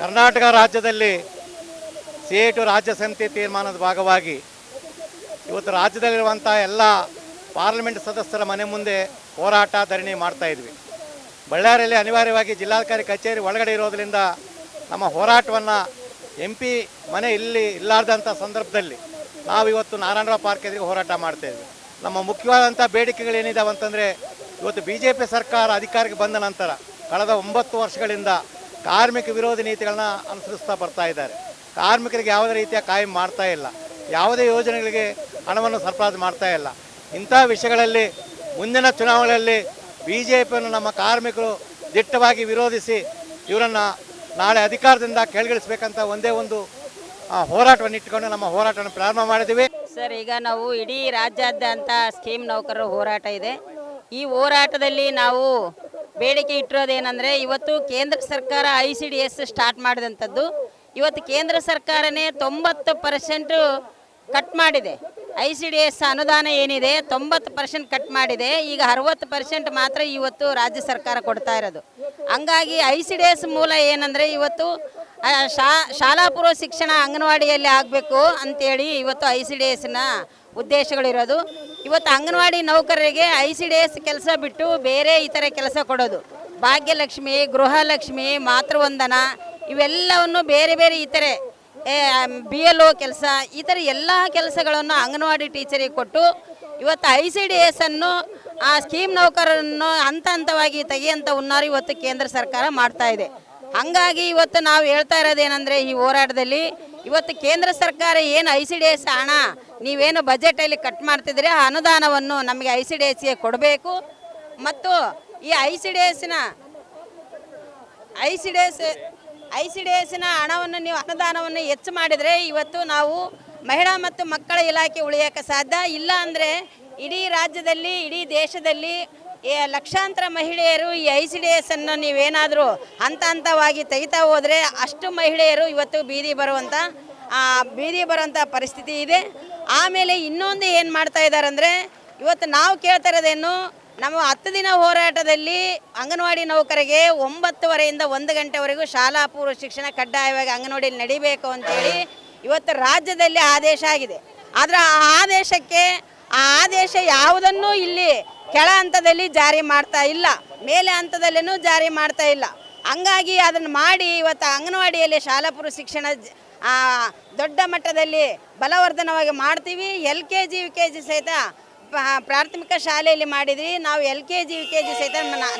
ಕರ್ನಾಟಕ ರಾಜ್ಯದಲ್ಲಿ ಸೇಟು ರಾಜ್ಯ ಸಮಿತಿ ತೀರ್ಮಾನದ ಭಾಗವಾಗಿ ಇವತ್ತು ರಾಜ್ಯದಲ್ಲಿರುವಂಥ ಎಲ್ಲ ಪಾರ್ಲಿಮೆಂಟ್ ಸದಸ್ಯರ ಮನೆ ಮುಂದೆ ಹೋರಾಟ, ಧರಣಿ ಮಾಡ್ತಾ ಇದ್ವಿ. ಬಳ್ಳಾರಿಯಲ್ಲಿ ಅನಿವಾರ್ಯವಾಗಿ ಜಿಲ್ಲಾಧಿಕಾರಿ ಕಚೇರಿ ಒಳಗಡೆ ಇರೋದರಿಂದ ನಮ್ಮ ಹೋರಾಟವನ್ನು ಎಂ ಪಿ ಮನೆ ಇಲ್ಲಿ ಇಲ್ಲಾರ್ದಂಥ ಸಂದರ್ಭದಲ್ಲಿ ನಾವು ಇವತ್ತು ನಾರಾಯಣರಾವ್ ಪಾರ್ಕ್ ಎದುರಿಗೆ ಹೋರಾಟ ಮಾಡ್ತಾ ಇದ್ವಿ. ನಮ್ಮ ಮುಖ್ಯವಾದಂಥ ಬೇಡಿಕೆಗಳೇನಿದ್ದಾವೆ ಅಂತಂದರೆ, ಇವತ್ತು ಬಿ ಸರ್ಕಾರ ಅಧಿಕಾರಕ್ಕೆ ಬಂದ ನಂತರ ಕಳೆದ ಒಂಬತ್ತು ವರ್ಷಗಳಿಂದ ಕಾರ್ಮಿಕ ವಿರೋಧಿ ನೀತಿಗಳನ್ನ ಅನುಸರಿಸ್ತಾ ಬರ್ತಾ ಇದ್ದಾರೆ. ಕಾರ್ಮಿಕರಿಗೆ ಯಾವುದೇ ರೀತಿಯ ಕಾಯಂ ಮಾಡ್ತಾ ಇಲ್ಲ. ಯಾವುದೇ ಯೋಜನೆಗಳಿಗೆ ಹಣವನ್ನು ಸರಬರಾಜು ಮಾಡ್ತಾ ಇಲ್ಲ. ಇಂಥ ವಿಷಯಗಳಲ್ಲಿ ಮುಂದಿನ ಚುನಾವಣೆಯಲ್ಲಿ ಬಿ ಜೆ ನಮ್ಮ ಕಾರ್ಮಿಕರು ದಿಟ್ಟವಾಗಿ ವಿರೋಧಿಸಿ ಇವರನ್ನು ನಾಳೆ ಅಧಿಕಾರದಿಂದ ಕೆಳಗಿಳಿಸ್ಬೇಕಂತ ಒಂದೇ ಒಂದು ಹೋರಾಟವನ್ನು ಇಟ್ಟುಕೊಂಡು ನಮ್ಮ ಹೋರಾಟವನ್ನು ಪ್ರಾರಂಭ ಮಾಡಿದ್ದೀವಿ. ಸರ್, ಈಗ ನಾವು ಇಡೀ ರಾಜ್ಯಾದ್ಯಂತ ಸ್ಕೀಮ್ ನೌಕರರ ಹೋರಾಟ ಇದೆ. ಈ ಹೋರಾಟದಲ್ಲಿ ನಾವು ಬೇಡಿಕೆ ಇಟ್ಟಿರೋದೇನೆಂದರೆ ಇವತ್ತು ಕೇಂದ್ರ ಸರ್ಕಾರ I C D S start ಮಾಡಿದಂಥದ್ದು. ಇವತ್ತು ಕೇಂದ್ರ ಸರ್ಕಾರನೇ ತೊಂಬತ್ತು ಪರ್ಸೆಂಟು ಕಟ್ ಮಾಡಿದೆ. ಐ ಸಿ ಡಿ ಎಸ್ ಅನುದಾನ ಏನಿದೆ ತೊಂಬತ್ತು ಪರ್ಸೆಂಟ್ ಕಟ್ ಮಾಡಿದೆ. ಈಗ ಅರವತ್ತು ಪರ್ಸೆಂಟ್ ಮಾತ್ರ ಇವತ್ತು ರಾಜ್ಯ ಸರ್ಕಾರ ಕೊಡ್ತಾ ಇರೋದು. ಹಂಗಾಗಿ ಐ ಸಿ ಡಿ ಎಸ್ ಮೂಲ ಏನಂದರೆ ಇವತ್ತು ಶಾ, ಶಾಲಾ ಪೂರ್ವ ಶಿಕ್ಷಣ ಅಂಗನವಾಡಿಯಲ್ಲಿ ಆಗಬೇಕು ಅಂತೇಳಿ ಇವತ್ತು ಐ ಸಿ ಡಿ ಎಸ್ನ ಉದ್ದೇಶಗಳಿರೋದು. ಇವತ್ತು ಅಂಗನವಾಡಿ ನೌಕರರಿಗೆ ಐ ಸಿ ಡಿ ಎಸ್ ಕೆಲಸ ಬಿಟ್ಟು ಬೇರೆ ಇತರೆ ಕೆಲಸ ಕೊಡೋದು. ಭಾಗ್ಯಲಕ್ಷ್ಮಿ, ಗೃಹಲಕ್ಷ್ಮಿ, ಮಾತೃವಂದನ ಇವೆಲ್ಲವನ್ನು ಬೇರೆ ಬೇರೆ ಇತರೆ ಬಿ ಎಲ್ ಒ ಕೆಲಸ ಈ ಥರ ಎಲ್ಲ ಕೆಲಸಗಳನ್ನು ಅಂಗನವಾಡಿ ಟೀಚರಿಗೆ ಕೊಟ್ಟು ಇವತ್ತು ಐ ಸಿ ಡಿ ಎಸ್ ಅನ್ನು, ಆ ಸ್ಕೀಮ್ ನೌಕರರನ್ನು ಹಂತ ಹಂತವಾಗಿ ತೆಗೆಯಂಥ ಹುನ್ನಾರ ಇವತ್ತು ಕೇಂದ್ರ ಸರ್ಕಾರ ಮಾಡ್ತಾ ಇದೆ. ಹಂಗಾಗಿ ಇವತ್ತು ನಾವು ಹೇಳ್ತಾ ಇರೋದೇನೆಂದರೆ ಈ ಹೋರಾಟದಲ್ಲಿ ಇವತ್ತು ಕೇಂದ್ರ ಸರ್ಕಾರ ಏನು ಐ ಸಿ ಡಿ ಎಸ್ ಹಣ ನೀವೇನು ಬಜೆಟಲ್ಲಿ ಕಟ್ ಮಾಡ್ತಿದ್ರೆ ಆ ಅನುದಾನವನ್ನು ನಮಗೆ ಐ ಸಿ ಡಿ ಎಸ್ಗೆ ಕೊಡಬೇಕು. ಮತ್ತು ಈ ಐ ಸಿ ಡಿ ಎಸ್ನ I C D S I C D ಎಸ್ನ ಹಣವನ್ನು ನೀವು ಅನುದಾನವನ್ನು ಹೆಚ್ಚು ಮಾಡಿದರೆ ಇವತ್ತು ನಾವು ಮಹಿಳಾ ಮತ್ತು ಮಕ್ಕಳ ಇಲಾಖೆ ಉಳಿಯೋಕ್ಕೆ ಸಾಧ್ಯ. ಇಲ್ಲ ಅಂದರೆ ಇಡೀ ರಾಜ್ಯದಲ್ಲಿ, ಇಡೀ ದೇಶದಲ್ಲಿ ಲಕ್ಷಾಂತರ ಮಹಿಳೆಯರು ಈ ಐ ಸಿ ಡಿ ಎಸ್ ಅನ್ನು ನೀವೇನಾದರೂ ಹಂತ ಹಂತವಾಗಿ ತೆಗಿತಾ ಹೋದರೆ ಅಷ್ಟು ಮಹಿಳೆಯರು ಇವತ್ತು ಬೀದಿ ಬರುವಂಥ ಬೀದಿ ಬರುವಂಥ ಪರಿಸ್ಥಿತಿ ಇದೆ. ಆಮೇಲೆ ಇನ್ನೊಂದು ಏನು ಮಾಡ್ತಾ ಇದ್ದಾರೆ ಅಂದರೆ ಇವತ್ತು ನಾವು ಕೇಳ್ತಾ ಇರೋದೇನು, ನಮ್ಮ ಹತ್ತು ದಿನ ಹೋರಾಟದಲ್ಲಿ ಅಂಗನವಾಡಿ ನೌಕರಿಗೆ ಒಂಬತ್ತುವರೆಯಿಂದ ಒಂದು ಗಂಟೆವರೆಗೂ ಶಾಲಾ ಪೂರ್ವ ಶಿಕ್ಷಣ ಕಡ್ಡಾಯವಾಗಿ ಅಂಗನವಾಡಿಯಲ್ಲಿ ನಡಿಬೇಕು ಅಂತೇಳಿ ಇವತ್ತು ರಾಜ್ಯದಲ್ಲಿ ಆದೇಶ ಆಗಿದೆ. ಆದರೆ ಆ ಆದೇಶಕ್ಕೆ, ಆ ಆದೇಶ ಯಾವುದನ್ನೂ ಇಲ್ಲಿ ಕೆಳ ಹಂತದಲ್ಲಿ ಜಾರಿ ಮಾಡ್ತಾ ಇಲ್ಲ. ಮೇಲೆ ಹಂತದಲ್ಲಿನೂ ಜಾರಿ ಮಾಡ್ತಾ ಇಲ್ಲ. ಹಂಗಾಗಿ ಅದನ್ನು ಮಾಡಿ ಇವತ್ತು ಅಂಗನವಾಡಿಯಲ್ಲಿ ಶಾಲಾ ಪೂರ್ವ ಶಿಕ್ಷಣ ದೊಡ್ಡ ಮಟ್ಟದಲ್ಲಿ ಬಲವರ್ಧನವಾಗಿ ಮಾಡ್ತೀವಿ. L K G, U K G ಸಹಿತ ಪ್ರಾಥಮಿಕ ಶಾಲೆಯಲ್ಲಿ ಮಾಡಿದ್ವಿ. ನಾವು L K G, U K G ಸಹಿತ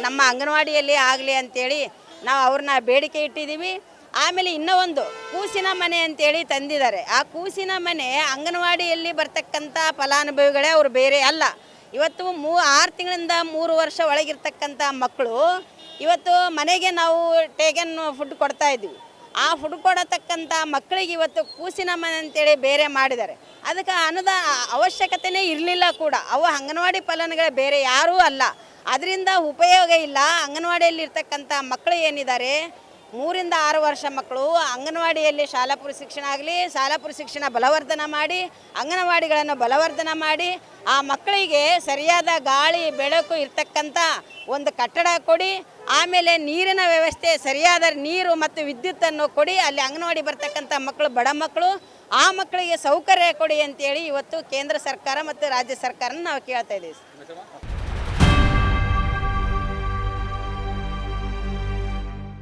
ನಮ್ಮ ಅಂಗನವಾಡಿಯಲ್ಲಿ ಆಗಲಿ ಅಂತೇಳಿ ನಾವು ಅವ್ರನ್ನ ಬೇಡಿಕೆ ಇಟ್ಟಿದ್ದೀವಿ. ಆಮೇಲೆ ಇನ್ನೂ ಒಂದು ಕೂಸಿನ ಮನೆ ಅಂತೇಳಿ ತಂದಿದ್ದಾರೆ. ಆ ಕೂಸಿನ ಮನೆ ಅಂಗನವಾಡಿಯಲ್ಲಿ ಬರ್ತಕ್ಕಂಥ ಫಲಾನುಭವಿಗಳೇ ಅವರು ಬೇರೆ ಅಲ್ಲ. ಇವತ್ತು ಮೂ, ಆರು ತಿಂಗಳಿಂದ ಮೂರು ವರ್ಷ ಒಳಗಿರ್ತಕ್ಕಂಥ ಮಕ್ಕಳು ಇವತ್ತು ಮನೆಗೆ ನಾವು ಟೇಗನ್ ಫುಡ್ ಕೊಡ್ತಾ ಇದ್ವಿ. ಆ ಫುಡ್ ಕೊಡತಕ್ಕಂಥ ಮಕ್ಕಳಿಗೆ ಇವತ್ತು ಕೂಸಿನ ಮನೆ ಅಂತೇಳಿ ಬೇರೆ ಮಾಡಿದ್ದಾರೆ. ಅದಕ್ಕೆ ಅನುದ ಅವಶ್ಯಕತೆನೇ ಇರಲಿಲ್ಲ ಕೂಡ. ಅವು ಅಂಗನವಾಡಿ ಫಲನಗಳ ಬೇರೆ ಯಾರೂ ಅಲ್ಲ. ಅದರಿಂದ ಉಪಯೋಗ ಇಲ್ಲ. ಅಂಗನವಾಡಿಯಲ್ಲಿ ಇರ್ತಕ್ಕಂಥ ಮಕ್ಕಳು ಏನಿದ್ದಾರೆ? ಮೂರಿಂದ ಆರು ವರ್ಷ ಮಕ್ಕಳು ಅಂಗನವಾಡಿಯಲ್ಲಿ ಶಾಲಾಪುರ ಶಿಕ್ಷಣ ಆಗಲಿ ಶಾಲಾಪುರ ಶಿಕ್ಷಣ ಬಲವರ್ಧನ ಮಾಡಿ, ಅಂಗನವಾಡಿಗಳನ್ನು ಬಲವರ್ಧನ ಮಾಡಿ ಆ ಮಕ್ಕಳಿಗೆ ಸರಿಯಾದ ಗಾಳಿ, ಬೆಳಕು ಇರ್ತಕ್ಕಂಥ ಒಂದು ಕಟ್ಟಡ ಕೊಡಿ, ಆಮೇಲೆ ನೀರಿನ ವ್ಯವಸ್ಥೆ, ಸರಿಯಾದ ನೀರು ಮತ್ತು ವಿದ್ಯುತ್ತನ್ನು ಕೊಡಿ, ಅಲ್ಲಿ ಅಂಗನವಾಡಿ ಬರ್ತಕ್ಕಂಥ ಮಕ್ಕಳು, ಬಡ ಮಕ್ಕಳು, ಆ ಮಕ್ಕಳಿಗೆ ಸೌಕರ್ಯ ಕೊಡಿ ಅಂತೇಳಿ ಇವತ್ತು ಕೇಂದ್ರ ಸರ್ಕಾರ ಮತ್ತು ರಾಜ್ಯ ಸರ್ಕಾರನ ನಾವು ಕೇಳ್ತಾ ಇದ್ದೀವಿ.